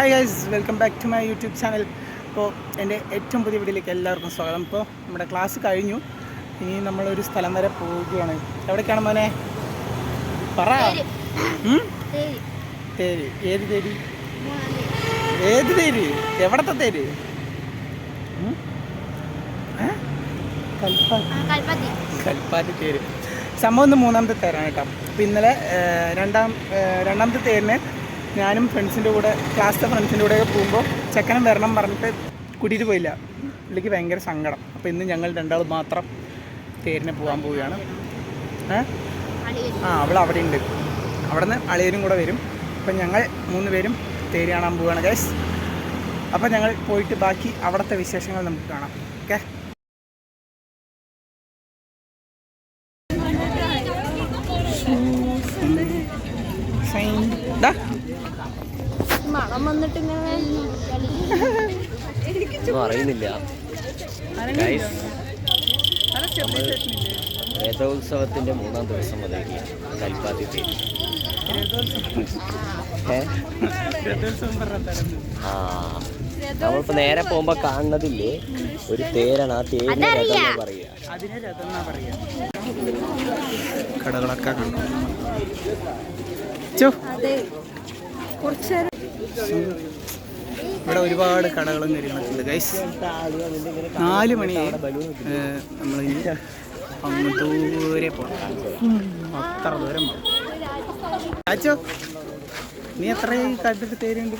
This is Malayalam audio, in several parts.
Hi guys welcome back to my YouTube channel ഇപ്പോൾ എന്റെ ഏറ്റവും പുതിയ വീട്ടിലേക്ക് എല്ലാവർക്കും സ്വാഗതം. ഇപ്പോൾ നമ്മുടെ ക്ലാസ് കഴിഞ്ഞു. ഇനി നമ്മളൊരു സ്ഥലം വരെ പോവുകയാണ്. എവിടേക്കാണ് മോനെ? പറ? തേര്. ഏത് തേര്? ഏത് തേര്? എവിടത്തെ തേര്? കൽപ്പാറ്റ് കൽപ്പാത്തി. തേര്. സംഭവം ഒന്ന് മൂന്നാമത്തെ തേരാണ് കേട്ടോ. അപ്പോൾ ഇന്നലെ രണ്ടാം രണ്ടാമത്തെ തേരിന് ഞാനും ഫ്രണ്ട്സിന്റെ കൂടെ ക്ലാസ്സിലെ ഫ്രണ്ട്സിന്റെ കൂടെ പോകുമ്പോൾ ചെക്കനും വരണം പറഞ്ഞിട്ട് കൂട്ടിയിട്ട് പോയില്ല. പുള്ളിക്ക് ഭയങ്കര സങ്കടം. അപ്പോൾ ഇന്ന് ഞങ്ങൾ രണ്ടാൾ മാത്രം തേരിനെ പോകാൻ പോവുകയാണ്. ആ അവൾ അവിടെ ഉണ്ട് അവിടെ നിന്ന് അളിയരും കൂടെ വരും. അപ്പം ഞങ്ങൾ മൂന്ന് പേരും തേര് കാണാൻ പോവുകയാണ് ഗൈസ് അപ്പം ഞങ്ങൾ പോയിട്ട് ബാക്കി അവിടുത്തെ വിശേഷങ്ങൾ നമുക്ക് കാണാം. ഓക്കെ വന്നിട്ട് ഇങ്ങനെ അറിയുന്നില്ല. Guys, രഥോത്സവത്തിന്റെ മൂന്നാം ദിവസം മുതലേക്ക് കൽപ്പാത്തി ഏ? ആ. നമ്മളിപ്പോ നേരെ പോകുമ്പോ കാണുന്നതില്ലേ ഒരു തേരാണ്. ആ തേര് രഥം പറയാ? കടകളൊക്കെ കണ്ടു. കുറച്ച് ഇവിടെ ഒരുപാട് കടകളും കാര്യങ്ങളൊക്കെ ഉണ്ട് ഗൈസ് നാല് മണിയായി നമ്മൾ അങ്ങ് ദൂരെ പോകണം അത്ര ദൂരം പോകണം നീ എത്ര കണ്ടിട്ട് തേരുണ്ട്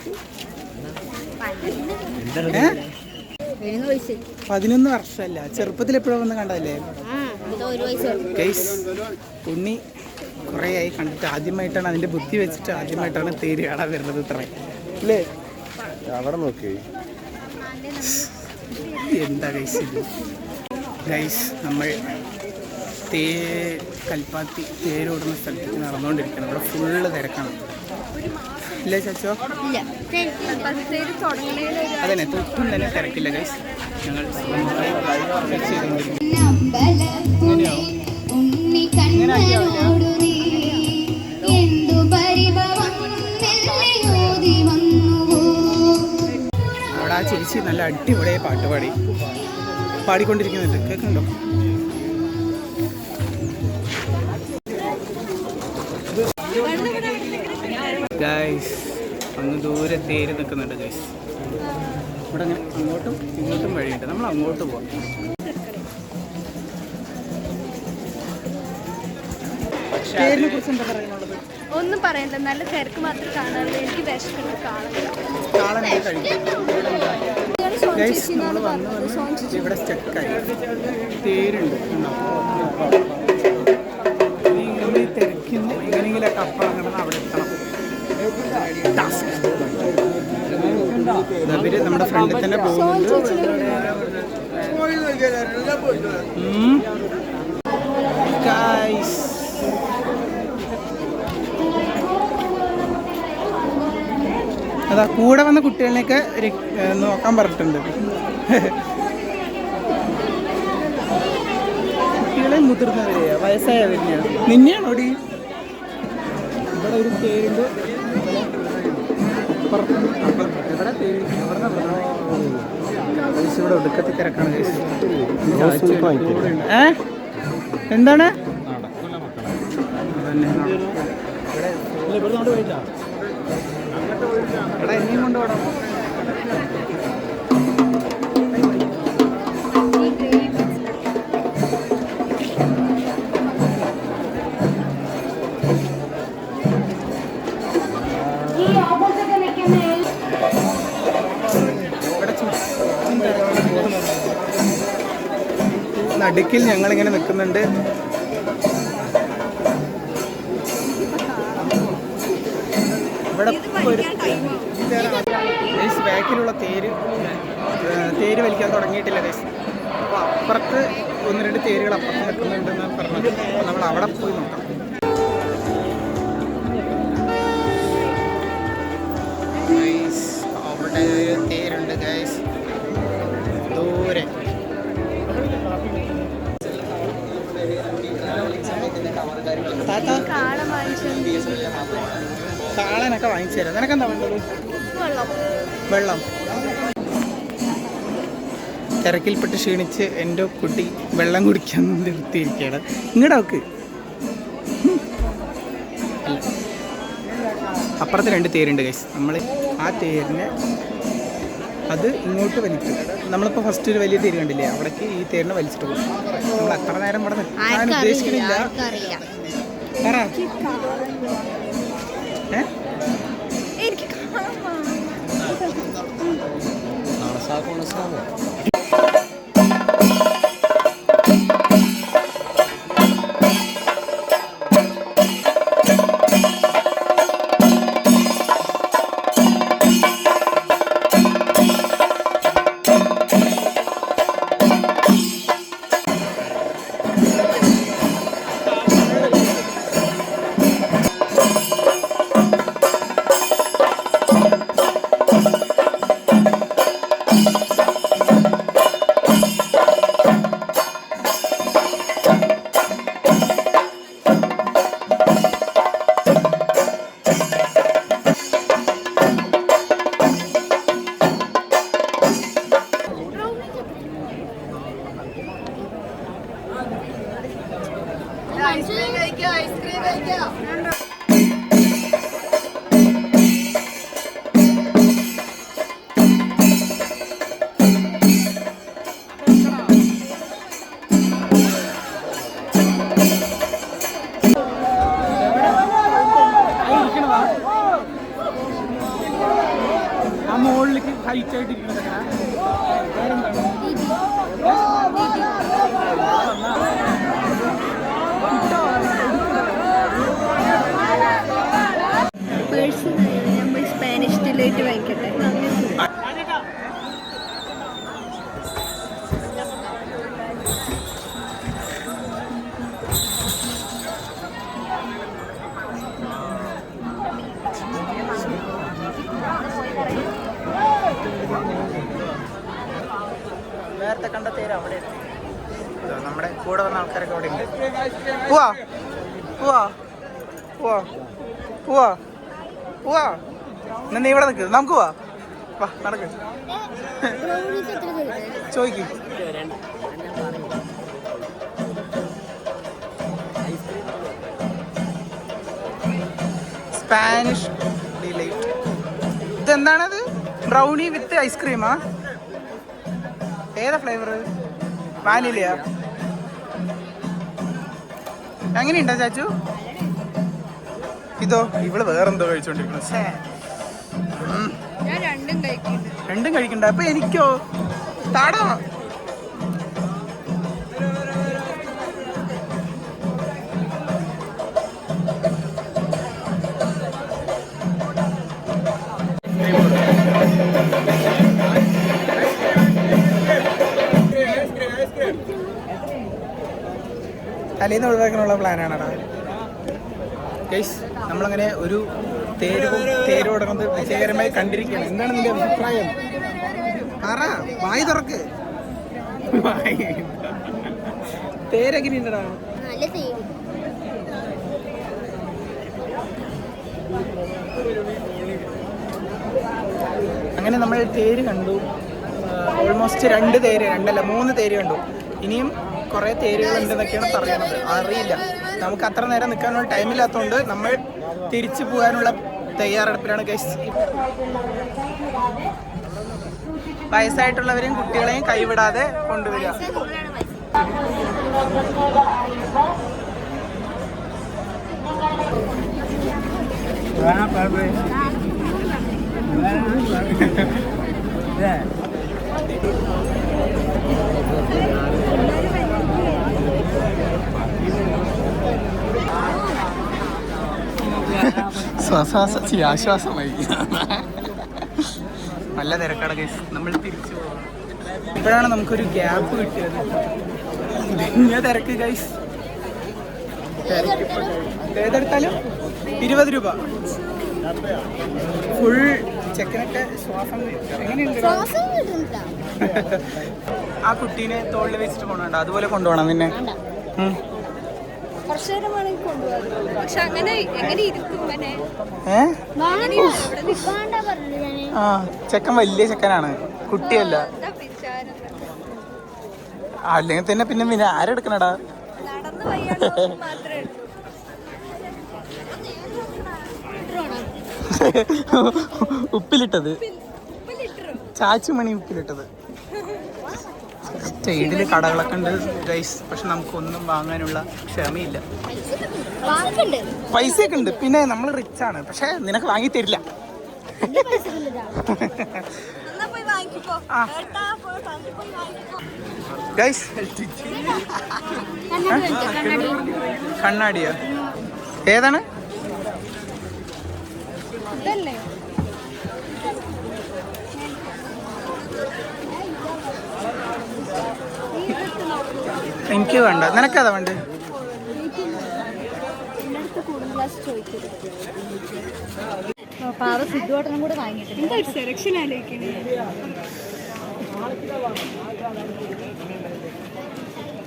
പതിനൊന്ന് വർഷമല്ല. ചെറുപ്പത്തിൽ എപ്പോഴും വന്ന് കണ്ടതല്ലേ? ഗൈസ് ഉണ്ണി കുറേ ആയി കണ്ടിട്ട് ആദ്യമായിട്ടാണ് അതിന്റെ ബുദ്ധി വെച്ചിട്ട് ആദ്യമായിട്ടാണ് തേര് കാണാൻ വരുന്നത് ഇത്ര അല്ലേ? അവിടെ നോക്ക് എന്താ ഗൈസ് ഇത്? ഗൈസ് നമ്മൾ തേ കൽപ്പാത്തി തേരോടുന്ന സ്ഥലത്തേക്ക് നടന്നുകൊണ്ടിരിക്കണം ഇവിടെ ഫുള്ള് തിരക്കാണ്. ഇല്ലേ ചച്ചോ? അതന്നെ തൊട്ടും തന്നെ തിരക്കില്ല ഗൈസ് ഞങ്ങൾ സ്വന്തമായി വെയിറ്റ് ചേച്ചി നല്ല അടിപൊളിയായി പാട്ട് പാടി. പാടിക്കൊണ്ടിരിക്കുന്നുണ്ട്. കേൾക്കുന്നുണ്ടോ? ഗൈസ് അങ്ങ് ദൂരെ തേര് നിൽക്കുന്നുണ്ട് ഗൈസ് ഇവിടെ അങ്ങനെ അങ്ങോട്ടും ഇങ്ങോട്ടും വഴിയുണ്ട്. നമ്മൾ അങ്ങോട്ട് പോവാം. തേരിനെ കുറിച്ച് എന്താ പറയാനുള്ളത് ഒന്നും പറയണ്ട. നല്ല തിരക്ക് മാത്രം കാണാറുള്ളൂ എനിക്ക് വിഷമുണ്ട് കാണാറില്ല ഇവിടെ സ്റ്റക്കായി തേരുണ്ട്? ഈ തിരക്കുന്നു എങ്ങനെയെങ്കിലൊക്കെ അപ്പുറം കിടന്ന് അവിടെ എത്തണം. നമ്മുടെ ഫ്രണ്ടിൽ തന്നെ പോകുന്നുണ്ട്. അതാ കൂടെ വന്ന കുട്ടികളിലേക്ക് നോക്കാൻ പറഞ്ഞിട്ടുണ്ട്. കുട്ടികളെ മുതിർന്നവരെയാ? വയസ്സായവരെയാ? നിന്നെയാണോടി? ഇവിടെ ഒരു പേരുണ്ട്. ഇവിടെ ഒടുക്കത്തെ തിരക്കാണ് guys. ഏ? എന്താണ്. ഇവിടെ എടാ എന്നെയും കൊണ്ടുപോടാ. നടുക്കിൽ ഞങ്ങളിങ്ങനെ നിൽക്കുന്നുണ്ട് ഗൈസ് ബാക്കിലുള്ള തേര് തേര് വലിക്കാൻ തുടങ്ങിയിട്ടില്ല ഗൈസ് അപ്പോൾ അപ്പുറത്ത് ഒന്ന് രണ്ട് തേരുകൾ അപ്പുറത്ത് നിൽക്കുന്നുണ്ടെന്ന് അപ്പോൾ നമ്മൾ അവിടെ പോയി നോക്കാം. കാളനൊക്കെ വാങ്ങിച്ചു തരാം. നിനക്കെന്താ വേണ്ടത്? വെള്ളം. തിരക്കിൽപ്പെട്ട് ക്ഷീണിച്ച് എന്റെ കുട്ടി വെള്ളം കുടിക്കാൻ നിർത്തിയിരിക്കുകയാണ്. ഇങ്ങോട്ട് നോക്ക്. അല്ല. അപ്പുറത്ത് രണ്ട് തേരുണ്ട് കൈസ് നമ്മൾ ആ തേരിനെ അത് ഇങ്ങോട്ട് വലിക്കും. നമ്മളിപ്പോൾ ഫസ്റ്റ് ഒരു വലിയ തേര് കണ്ടില്ലേ? അവിടേക്ക് ഈ തേരിനെ വലിച്ചിട്ട് പോകും. നമ്മൾ അത്ര നേരം ഇവിടെ ഞാൻ ഉദ്ദേശിക്കുന്നില്ല. പറ. ഏ? 最高のスターだ ആ നേരത്തെ കണ്ട തേര് അവിടെ. നമ്മുടെ കൂടെ വന്ന ആൾക്കാരൊക്കെ അവിടെ ഉണ്ട്. പോവാ. പോവാ. പോവാ. പോവാ. പോവാ. എന്നാ നീ ഇവിടെ നിൽക്ക് നമുക്ക് പോവാ. വാ നടക്ക്. ചോദിക്കും. Spanish delight. ഇതെന്താണത്? ബ്രൗണി വിത്ത് ഐസ്ക്രീമാ? ഏതാ ഫ്ലേവർ വാനിലയാ എങ്ങനെയുണ്ടോ ചാച്ചു? ഇതോ? ഇവൾ വേറെന്തോ കഴിക്കുന്നുണ്ട്. രണ്ടും കഴിക്കണ്ട. അപ്പൊ എനിക്കോ? താടാ തലേന്ന് ഒഴിവാക്കാനുള്ള പ്ലാനാണ് ഗൈസ് നമ്മളങ്ങനെ ഒരു തേര് തേര് തുടങ്ങുന്നത് വിജയകരമായി കണ്ടിരിക്കുകയാണ്. എന്താണ് നിന്റെ അഭിപ്രായം? പറ വായി തുറക്ക്. തേരെങ്ങനെയുണ്ടടാ അങ്ങനെ നമ്മൾ തേര് കണ്ടു. ഓൾമോസ്റ്റ് രണ്ട് തേര് രണ്ടല്ല മൂന്ന് തേര് കണ്ടു. ഇനിയും കുറേ തേരുകൾ ഉണ്ടെന്നൊക്കെയാണ് പറയുന്നത്. അറിയില്ല. നമുക്ക് അത്ര നേരം നിൽക്കാനുള്ള ടൈമില്ലാത്തതുകൊണ്ട് നമ്മൾ തിരിച്ചു പോകാനുള്ള തയ്യാറെടുപ്പിലാണ് ഗൈസ് വയസ്സായിട്ടുള്ളവരെയും കുട്ടികളെയും കൈവിടാതെ കൊണ്ടുവരിക. ശ്വാസാസി ആശ്വാസമായി നല്ല തിരക്കട കേസ് നമ്മൾ തിരിച്ചു ഇപ്പോഴാണ് നമുക്കൊരു ഗ്യാപ്പ് കിട്ടിയത്. ഇങ്ങനെ തിരക്ക് ഗൈസ് ഏതെടുത്താലും ഇരുപത് രൂപ. ഫുൾ ചെക്കനൊക്കെ ശ്വാസം എങ്ങനെയുണ്ട്? ആ കുട്ടീനെ തോളിൽ വെച്ചിട്ട് കൊണ്ടുപോകണ്ട അതുപോലെ കൊണ്ടുപോകണം നിന്നെ. കുറച്ചു പക്ഷെ അങ്ങനെ എങ്ങനെ ആ ചെക്കൻ വലിയ ചെക്കനാണ്. കുട്ടിയല്ല. അല്ലെങ്കിൽ തന്നെ പിന്നെ പിന്നെ ആരെടുക്കണടാ ഉപ്പിലിട്ടത്. ചാച്ചുമണി ഉപ്പിലിട്ടത്. സൈഡിൽ കടകളൊക്കെ ഉണ്ട് ഗൈസ് പക്ഷെ നമുക്കൊന്നും വാങ്ങാനുള്ള ക്ഷമയില്ല. പൈസയൊക്കെ ഉണ്ട്. പിന്നെ നമ്മൾ റിച്ച് ആണ്. പക്ഷെ നിനക്ക് വാങ്ങി തരില്ല. ഗൈസ് കണ്ണാടിയോ? ഏതാണ്? ഇതല്ലേ? എനിക്ക് വേണ്ട. നിനക്കതാ വേണ്ട? പാവ സിദ്ധുവാട്ടനും കൂടെ വാങ്ങിയിട്ടുണ്ട് എന്താ ഒരു സെലക്ഷൻ ആലോചിക്കണേ?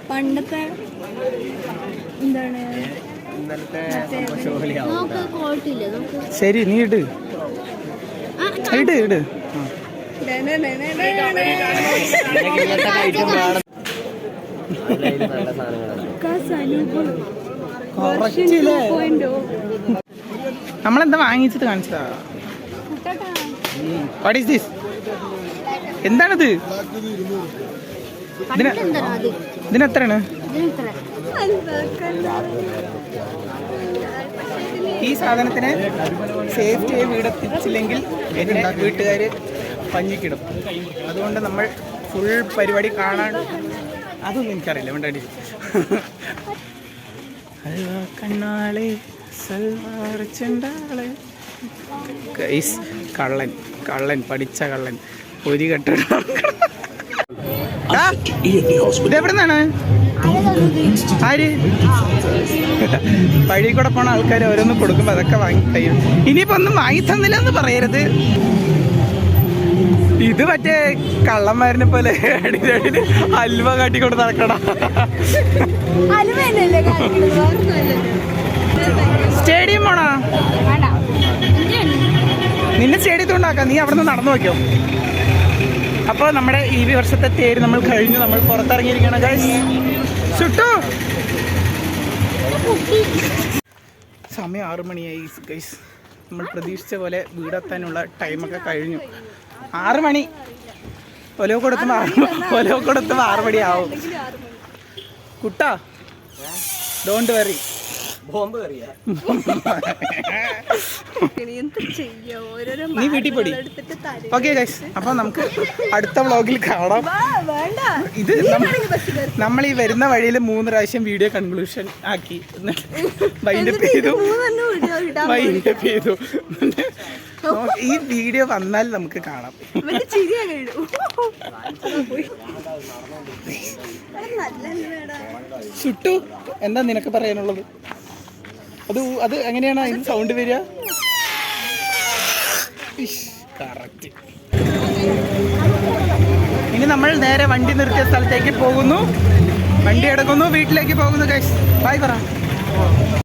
പണ്ടത്തെ എന്താണ്? ശരി നീ ഇട്. ഇട് ഇട് ആ. നല്ല സാധനങ്ങളാണ് കുറച്ചില്ലേ നമ്മളെന്താ വാങ്ങിച്ചിട്ട് കാണിച്ചതാ? വാട്ട് ഈസ് ദിസ് എന്താണിത്? ഇതിനെത്രയാണ്? ഇതിന് ഈ സാധനത്തിന് സേഫ്റ്റിയെ വീടെത്തിച്ചില്ലെങ്കിൽ എന്റെ വീട്ടുകാർ പഞ്ഞിക്കിടും. അതുകൊണ്ട് നമ്മൾ ഫുൾ പരിപാടി കാണാൻ അതൊന്നും എനിക്കറിയില്ല വേണ്ടി കണ്ണാളെ സൽവാർ ചെണ്ടാളെ. കള്ളൻ കള്ളൻ പഠിച്ച കള്ളൻ. ഒരു കെട്ടിടം ഇതെവിടെ നിന്നാണ് ആര്? വഴി കൂടെ പോണ ആൾക്കാർ ഓരോന്ന് കൊടുക്കുമ്പോ അതൊക്കെ വാങ്ങി കഴിയും. ഇനിയിപ്പോ ഒന്നും വാങ്ങി തന്നില്ല എന്ന് പറയരുത്. ഇത് മറ്റേ കള്ളന്മാരിനെ പോലെ അടിയിലടിയിൽ അൽവ കാട്ടിക്കൊണ്ട് നടക്കണ സ്റ്റേഡിയം പോണോ? നിന്നെ സ്റ്റേഡിയത്തിൽ ഉണ്ടാക്കാം നീ അവിടെ നിന്ന് നടന്നു നോക്കിയോ? അപ്പോൾ നമ്മുടെ ഈ വർഷത്തെ തേര് നമ്മൾ കഴിഞ്ഞു. നമ്മൾ പുറത്തിറങ്ങിയിരിക്കണം ഗൈസ് ചുട്ടു. സമയം ആറു മണിയായി ഗൈസ് നമ്മൾ പ്രതീക്ഷിച്ച പോലെ വീടെത്താനുള്ള ടൈമൊക്കെ കഴിഞ്ഞു. ആറ് മണി. ഒലവ് കൊടുത്തുമ്പോൾ ആറ് ഒലവ് കൊടുത്തുമ്പോൾ ആറ് മണി ആവും കുട്ടാ? ഡോണ്ട് വെറി ബോംബ് നീ വീട്ടിൽ പൊടി. ഓക്കെ ഗൈസ് അപ്പൊ നമുക്ക് അടുത്ത വ്ളോഗിൽ കാണാം. ഇത് നമ്മ- നമ്മൾ ഈ വരുന്ന വഴിയിൽ മൂന്ന് പ്രാവശ്യം വീഡിയോ കൺക്ലൂഷൻ ആക്കി. വൈൻഡപ്പ് ചെയ്തു. വൈൻഡപ്പ് ചെയ്തു. ഈ വീഡിയോ വന്നാൽ നമുക്ക് കാണാം. ചുട്ടു എന്താ നിനക്ക് പറയാനുള്ളത്? അത് അത് എങ്ങനെയാണ് അതിന് സൗണ്ട് വരിക? കറക്റ്റ് ഇനി നമ്മൾ നേരെ വണ്ടി നിർത്തിയ സ്ഥലത്തേക്ക് പോകുന്നു. വണ്ടി എടുക്കുന്നു വീട്ടിലേക്ക് പോകുന്നു കൈ ബൈ പറ.